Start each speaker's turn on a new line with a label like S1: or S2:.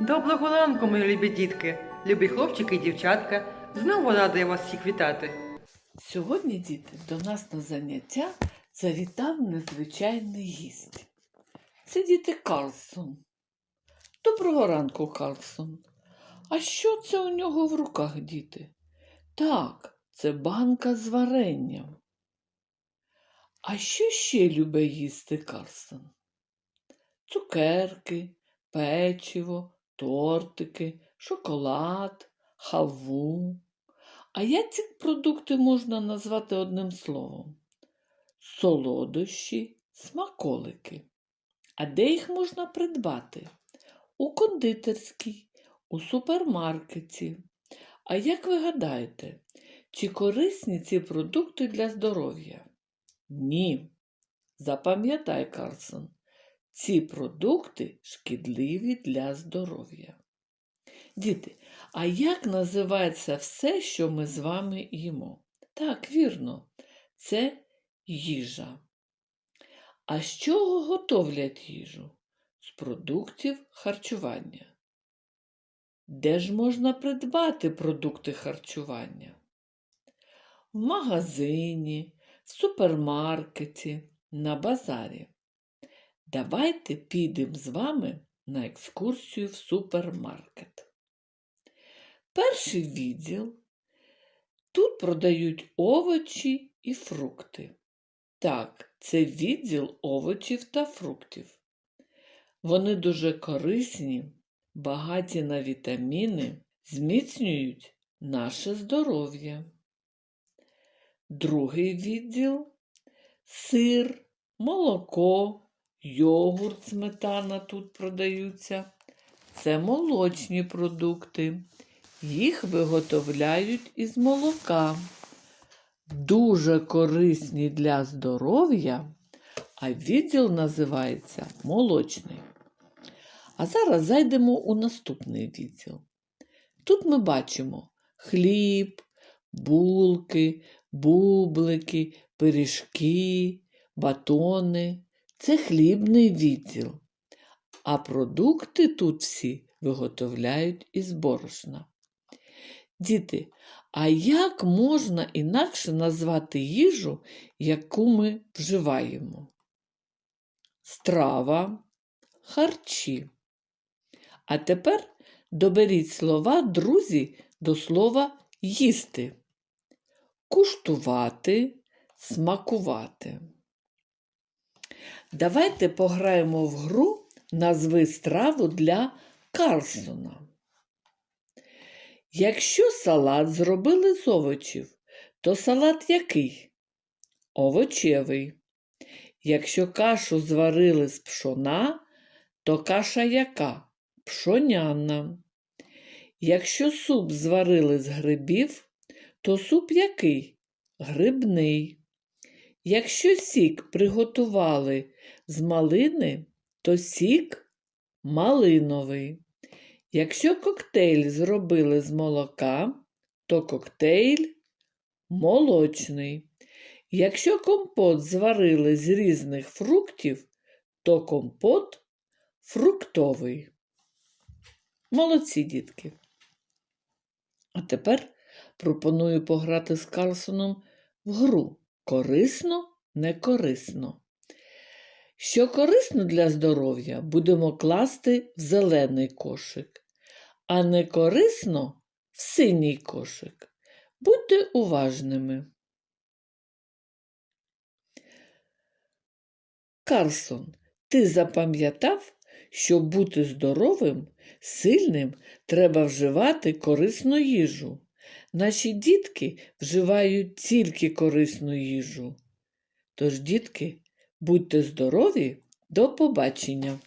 S1: Доброго ранку, мої любі дітки, любі хлопчики і дівчатка. Знову рада я вас всіх вітати.
S2: Сьогодні, діти, до нас на заняття завітав незвичайний гість. Це діти Карлсон. Доброго ранку, Карлсон. А що це у нього в руках, діти? Так, це банка з варенням. А що ще любить їсти Карлсон? Цукерки, печиво, тортики, шоколад, халву. А як ці продукти можна назвати одним словом? Солодощі, смаколики. А де їх можна придбати? У кондитерській, у супермаркеті. А як ви гадаєте, чи корисні ці продукти для здоров'я? Ні. Запам'ятай, Карсон, ці продукти шкідливі для здоров'я. Діти, а як називається все, що ми з вами їмо? Так, вірно, це їжа. А з чого готовлять їжу? З продуктів харчування. Де ж можна придбати продукти харчування? В магазині, в супермаркеті, на базарі. Давайте підемо з вами на екскурсію в супермаркет. Перший відділ. Тут продають овочі і фрукти. Так, це відділ овочів та фруктів. Вони дуже корисні, багаті на вітаміни, зміцнюють наше здоров'я. Другий відділ сир, молоко, йогурт, сметана тут продаються. Це молочні продукти. Їх виготовляють із молока. Дуже корисні для здоров'я, а відділ називається молочний. А зараз зайдемо у наступний відділ. Тут ми бачимо хліб, булки, бублики, пиріжки, батони. Це хлібний відділ. А продукти тут всі виготовляють із борошна. Діти, а як можна інакше назвати їжу, яку ми вживаємо? Страва, харчі. А тепер доберіть слова, друзі, до слова їсти, куштувати, смакувати. Давайте пограємо в гру назви страву для Карлсона. Якщо салат зробили з овочів, то салат який? Овочевий. Якщо кашу зварили з пшона, то каша яка? Пшоняна. Якщо суп зварили з грибів, то суп який? Грибний. Якщо сік приготували з малини, то сік малиновий. Якщо коктейль зробили з молока, то коктейль молочний. Якщо компот зварили з різних фруктів, то компот фруктовий. Молодці дітки. А тепер пропоную пограти з Карлсоном в гру корисно, не корисно. Що корисно для здоров'я, будемо класти в зелений кошик, а не корисно в синій кошик. Будьте уважними. Карсон, ти запам'ятав, щоб бути здоровим, сильним, треба вживати корисну їжу. Наші дітки вживають тільки корисну їжу. Тож, дітки, будьте здорові, до побачення!